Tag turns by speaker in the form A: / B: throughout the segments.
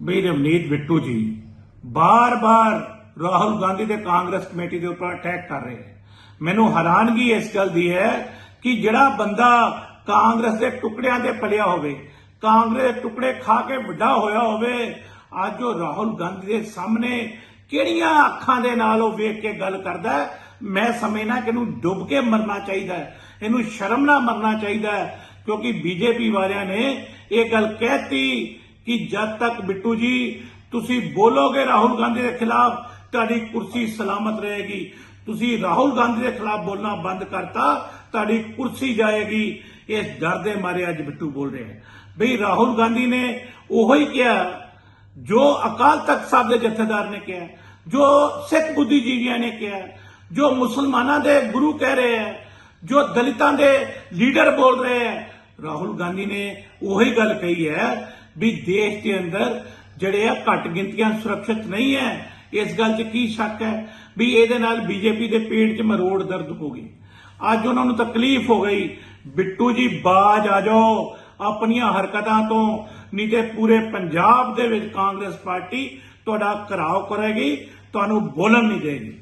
A: ਬਈ ਰਵਨੀਤ ਬਿੱਟੂ ਜੀ ਬਾਰ-ਬਾਰ ਰਾਹੁਲ ਗਾਂਧੀ ਦੇ ਕਾਂਗਰਸ ਕਮੇਟੀ ਦੇ ਉੱਪਰ ਅਟੈਕ ਕਰ ਰਹੇ ਹੈ ਮੈਨੂੰ ਹੈਰਾਨਗੀ ਇਸ ਗੱਲ ਦੀ ਹੈ ਕਿ ਜਿਹੜਾ ਬੰਦਾ ਕਾਂਗਰਸ ਦੇ ਟੁਕੜਿਆਂ ਤੇ ਪਲਿਆ ਹੋਵੇ ਕਾਂਗਰਸ ਦੇ ਟੁਕੜੇ ਖਾ ਕੇ ਵੱਡਾ ਹੋਇਆ ਹੋਵੇ ਅੱਜ ਉਹ ਰਾਹੁਲ ਗਾਂਧੀ ਦੇ ਸਾਹਮਣੇ ਕਿਹੜੀਆਂ ਅੱਖਾਂ ਦੇ ਨਾਲ ਉਹ ਵੇਖ ਕੇ ਗੱਲ ਕਰਦਾ ਹੈ, ਮੈਂ ਸਮਝਣਾ ਕਿ ਇਹਨੂੰ ਡੁੱਬ ਕੇ ਮਰਨਾ ਚਾਹੀਦਾ ਇਹਨੂੰ ਸ਼ਰਮ ਨਾਲ ਮਰਨਾ ਚਾਹੀਦਾ ਹੈ ਕਿਉਂਕਿ ਬੀਜੇਪੀ ਵਾਲਿਆਂ ਨੇ ਇਹ ਗੱਲ ਕਹਿਤੀ ਕਿ ਜਦ ਤੱਕ ਬਿੱਟੂ ਜੀ, ਤੁਸੀਂ ਬੋਲੋਗੇ ਰਾਹੁਲ ਗਾਂਧੀ ਦੇ ਖਿਲਾਫ, ਤੁਹਾਡੀ ਕੁਰਸੀ ਸਲਾਮਤ ਰਹੇਗੀ। ਤੁਸੀਂ ਰਾਹੁਲ ਗਾਂਧੀ ਦੇ ਖਿਲਾਫ ਬੋਲਣਾ ਬੰਦ ਕਰਤਾ, ਤੁਹਾਡੀ ਕੁਰਸੀ ਜਾਏਗੀ। ਇਸ ਡਰ ਦੇ ਮਾਰੇ ਅੱਜ ਬਿੱਟੂ ਬੋਲ ਰਹੇ ਹੈ। ਬਈ ਰਾਹੁਲ ਗਾਂਧੀ ਨੇ ਉਹੋ ਹੀ ਕਿਹਾ, ਜੋ ਅਕਾਲ ਤਖਤ ਸਾਹਿਬ ਦੇ ਜਥੇਦਾਰ ਨੇ ਕਿਹਾ, ਜੋ ਸਿੱਖ ਬੁੱਧੀਜੀਵੀਆਂ ਨੇ ਕਿਹਾ, ਜੋ ਮੁਸਲਮਾਨਾਂ ਦੇ ਗੁਰੂ ਕਹਿ ਰਹੇ ਹੈ, ਜੋ ਦਲਿਤਾਂ ਦੇ ਲੀਡਰ ਬੋਲ ਰਹੇ ਹੈ, ਰਾਹੁਲ ਗਾਂਧੀ ਨੇ ਉਹੀ ਗੱਲ ਕਹੀ ਹੈ ਵੀ ਦੇਸ਼ ਦੇ ਅੰਦਰ ਜਿਹੜੇ ਆ ਘੱਟ ਗਿਣਤੀਆਂ ਸੁਰੱਖਿਅਤ ਨਹੀਂ ਹੈ, ਇਸ ਗੱਲ 'ਚ ਕੀ ਸ਼ੱਕ ਹੈ ਵੀ ਇਹਦੇ ਨਾਲ ਬੀਜੇਪੀ ਦੇ ਪੇਟ 'ਚ ਮਰੋੜ ਦਰਦ ਹੋ ਗਈ। ਅੱਜ ਉਹਨਾਂ ਨੂੰ ਤਕਲੀਫ ਹੋ ਗਈ, ਬਿੱਟੂ ਜੀ ਬਾਜ ਆ ਜਾਓ, ਆਪਣੀਆਂ ਹਰਕਤਾਂ ਤੋਂ, ਨਹੀਂ ਤੇ ਪੂਰੇ ਪੰਜਾਬ ਦੇ ਵਿੱਚ ਕਾਂਗਰਸ ਪਾਰਟੀ ਤੁਹਾਡਾ ਘਰਾਓ ਕਰੇਗੀ, ਤੁਹਾਨੂੰ ਬੋਲਣ ਨਹੀਂ ਦੇਗੀ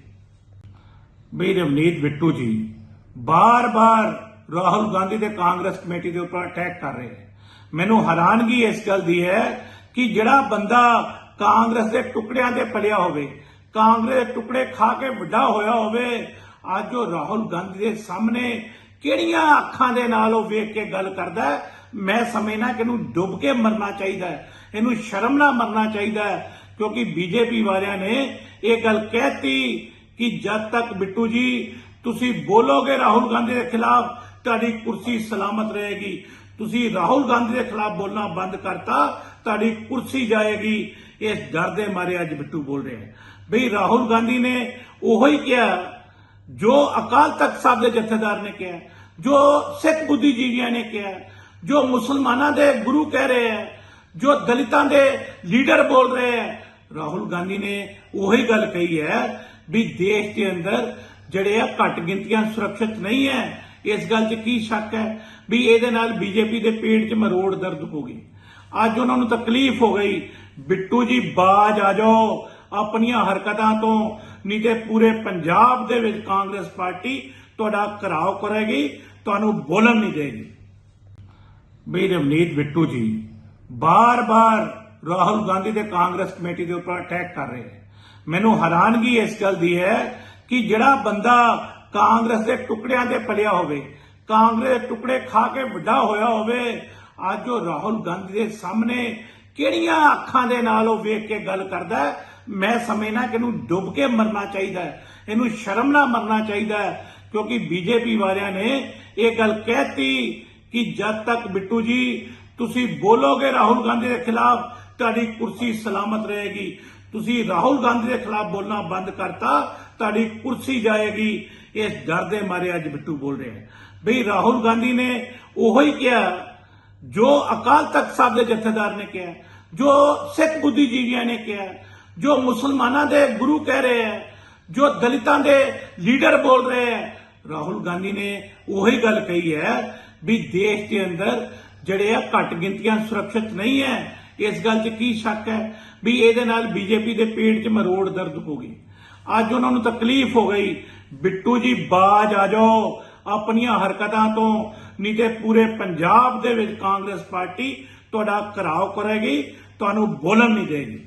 A: ਵੀ ਰਵਨੀਤ ਬਿੱਟੂ ਜੀ, ਬਾਰ-ਬਾਰ ਰਾਹੁਲ ਗਾਂਧੀ ਦੇ ਕਾਂਗਰਸ ਕਮੇਟੀ ਦੇ ਉੱਪਰ ਅਟੈਕ ਕਰ ਰਹੇ ਹੈ ਮੈਨੂੰ ਹੈਰਾਨਗੀ ਇਸ ਗੱਲ ਦੀ ਹੈ ਕਿ ਜਿਹੜਾ ਬੰਦਾ ਕਾਂਗਰਸ ਦੇ ਟੁਕੜਿਆਂ ਤੇ ਪਲਿਆ ਹੋਵੇ ਕਾਂਗਰਸ ਦੇ ਟੁਕੜੇ ਖਾ ਕੇ ਵੱਡਾ ਹੋਇਆ ਹੋਵੇ ਅੱਜ ਉਹ ਰਾਹੁਲ ਗਾਂਧੀ ਦੇ ਸਾਹਮਣੇ ਕਿਹੜੀਆਂ ਅੱਖਾਂ ਦੇ ਨਾਲ ਉਹ ਵੇਖ ਕੇ ਗੱਲ ਕਰਦਾ ਹੈ, ਮੈਂ ਸਮਝਣਾ ਕਿ ਇਹਨੂੰ ਡੁੱਬ ਕੇ ਮਰਨਾ ਚਾਹੀਦਾ ਹੈ। ਇਹਨੂੰ ਸ਼ਰਮ ਨਾਲ ਮਰਨਾ ਚਾਹੀਦਾ ਹੈ ਕਿਉਂਕਿ ਬੀਜੇਪੀ ਵਾਲਿਆਂ ਨੇ ਇਹ ਗੱਲ ਕਹਿਤੀ ਕਿ ਜਦ ਤੱਕ ਬਿੱਟੂ ਜੀ ਤੁਸੀਂ ਬੋਲੋਗੇ ਰਾਹੁਲ ਗਾਂਧੀ ਦੇ ਖਿਲਾਫ ਤੁਹਾਡੀ ਕੁਰਸੀ ਸਲਾਮਤ ਰਹੇਗੀ। ਤੁਸੀਂ ਰਾਹੁਲ ਗਾਂਧੀ ਦੇ ਖਿਲਾਫ ਬੋਲਣਾ ਬੰਦ ਕਰਤਾ, ਤੁਹਾਡੀ ਕੁਰਸੀ ਜਾਏਗੀ। ਇਸ ਡਰ ਦੇ ਮਾਰੇ ਅੱਜ ਬਿੱਟੂ ਬੋਲ ਰਹੇ ਹੈ। ਬਈ ਰਾਹੁਲ ਗਾਂਧੀ ਨੇ ਉਹੋ ਹੀ ਕਿਹਾ, ਜੋ ਅਕਾਲ ਤਖਤ ਸਾਹਿਬ ਦੇ ਜਥੇਦਾਰ ਨੇ ਕਿਹਾ, ਜੋ ਸਿੱਖ ਬੁੱਧੀਜੀਵੀਆਂ ਨੇ ਕਿਹਾ, ਜੋ ਮੁਸਲਮਾਨਾਂ ਦੇ ਗੁਰੂ ਕਹਿ ਰਹੇ ਹੈ, ਜੋ ਦਲਿਤਾਂ ਦੇ ਲੀਡਰ ਬੋਲ ਰਹੇ ਹੈ, ਰਾਹੁਲ ਗਾਂਧੀ ਨੇ ਉਹੀ ਗੱਲ ਕਹੀ ਹੈ ਵੀ ਦੇਸ਼ ਦੇ ਅੰਦਰ ਜਿਹੜੇ ਆ ਘੱਟ ਗਿਣਤੀਆਂ ਸੁਰੱਖਿਅਤ ਨਹੀਂ ਹੈ ਇਸ ਗੱਲ 'ਚ ਕੀ ਸ਼ੱਕ ਹੈ ਵੀ ਇਹਦੇ ਨਾਲ ਬੀਜੇਪੀ ਦੇ ਪੇਟ 'ਚ ਮਰੋੜ ਦਰਦ ਹੋ ਗਈ। ਅੱਜ ਉਹਨਾਂ ਨੂੰ ਤਕਲੀਫ ਹੋ ਗਈ, ਬਿੱਟੂ ਜੀ ਬਾਜ ਆ ਜਾਓ, ਆਪਣੀਆਂ ਹਰਕਤਾਂ ਤੋਂ, ਨਹੀਂ ਤੇ ਪੂਰੇ ਪੰਜਾਬ ਦੇ ਵਿੱਚ ਕਾਂਗਰਸ ਪਾਰਟੀ ਤੁਹਾਡਾ ਘਰਾਓ ਕਰੇਗੀ, ਤੁਹਾਨੂੰ ਬੋਲਣ ਨਹੀਂ ਦੇਗੀ ਵੀ ਰਵਨੀਤ ਬਿੱਟੂ ਜੀ, ਬਾਰ-ਬਾਰ ਰਾਹੁਲ ਗਾਂਧੀ ਦੇ ਕਾਂਗਰਸ ਕਮੇਟੀ ਦੇ ਉੱਪਰ ਅਟੈਕ ਕਰ ਰਹੇ ਹੈ ਮੈਨੂੰ ਹੈਰਾਨਗੀ ਇਸ ਗੱਲ ਦੀ ਹੈ ਕਿ ਜਿਹੜਾ ਬੰਦਾ ਕਾਂਗਰਸ ਦੇ ਟੁਕੜਿਆਂ ਤੇ ਪਲਿਆ ਹੋਵੇ, ਕਾਂਗਰਸ ਦੇ ਟੁਕੜੇ ਖਾ ਕੇ ਵੱਡਾ ਹੋਇਆ ਹੋਵੇ, ਅੱਜ ਉਹ ਰਾਹੁਲ ਗਾਂਧੀ ਦੇ ਸਾਹਮਣੇ ਕਿਹੜੀਆਂ ਅੱਖਾਂ ਦੇ ਨਾਲ ਉਹ ਵੇਖ ਕੇ ਗੱਲ ਕਰਦਾ ਮੈਂ ਸਮਝਣਾ ਕਿ ਇਹਨੂੰ ਡੁੱਬ ਕੇ ਮਰਨਾ ਚਾਹੀਦਾ ਹੈ। ਇਹਨੂੰ ਸ਼ਰਮ ਨਾਲ ਮਰਨਾ ਚਾਹੀਦਾ ਹੈ, ਕਿਉਂਕਿ ਬੀਜੇਪੀ ਵਾਲਿਆਂ ਨੇ ਇਹ ਗੱਲ ਕਹਿਤੀ ਕਿ ਜਦ ਤੱਕ ਬਿੱਟੂ ਜੀ, ਤੁਸੀਂ ਬੋਲੋਗੇ ਰਾਹੁਲ ਗਾਂਧੀ ਦੇ ਖਿਲਾਫ, ਤੁਹਾਡੀ ਕੁਰਸੀ ਸਲਾਮਤ ਰਹੇਗੀ। ਤੁਸੀਂ ਰਾਹੁਲ ਗਾਂਧੀ ਦੇ ਖਿਲਾਫ ਬੋਲਣਾ ਬੰਦ ਕਰਤਾ ਤੁਹਾਡੀ ਕੁਰਸੀ ਜਾਏਗੀ। ਇਸ ਡਰ ਦੇ ਮਾਰੇ ਅੱਜ ਬਿੱਟੂ ਬੋਲ ਰਿਹਾ ਬਈ ਰਾਹੁਲ ਗਾਂਧੀ ਨੇ ਉਹੋ ਹੀ ਕਿਹਾ, ਜੋ ਅਕਾਲ ਤਖਤ ਸਾਹਿਬ ਦੇ ਜਥੇਦਾਰ ਨੇ ਕਿਹਾ, ਜੋ ਸਿੱਖ ਬੁੱਧੀਜੀਵੀਆਂ ਨੇ ਕਿਹਾ, ਜੋ ਮੁਸਲਮਾਨਾਂ ਦੇ ਗੁਰੂ ਕਹਿ ਰਹੇ ਹੈ, ਜੋ ਦਲਿਤਾਂ ਦੇ ਲੀਡਰ ਬੋਲ ਰਹੇ ਹੈ, ਰਾਹੁਲ ਗਾਂਧੀ ਨੇ ਉਹੀ ਗੱਲ ਕਹੀ ਹੈ ਵੀ ਦੇਸ਼ ਦੇ ਅੰਦਰ ਜਿਹੜੇ ਆ ਘੱਟ ਗਿਣਤੀਆਂ ਸੁਰੱਖਿਅਤ ਨਹੀਂ ਹੈ, ਇਸ ਗੱਲ 'ਚ ਕੀ ਸ਼ੱਕ ਹੈ ਵੀ ਇਹਦੇ ਨਾਲ ਬੀਜੇਪੀ ਦੇ ਪੇਟ 'ਚ ਮਰੋੜ ਦਰਦ ਹੋ ਗਈ। ਅੱਜ ਉਹਨਾਂ ਨੂੰ ਤਕਲੀਫ ਹੋ ਗਈ। ਬਿੱਟੂ ਜੀ, ਬਾਜ ਆ ਜਾਓ। ਆਪਣੀਆਂ ਹਰਕਤਾਂ ਤੋਂ ਨਹੀਂ ਤੇ ਪੂਰੇ ਪੰਜਾਬ ਦੇ ਵਿੱਚ ਕਾਂਗਰਸ ਪਾਰਟੀ ਤੁਹਾਡਾ ਘਰਾਓ ਕਰੇਗੀ, ਤੁਹਾਨੂੰ ਬੋਲਣ ਨਹੀਂ ਦੇਗੀ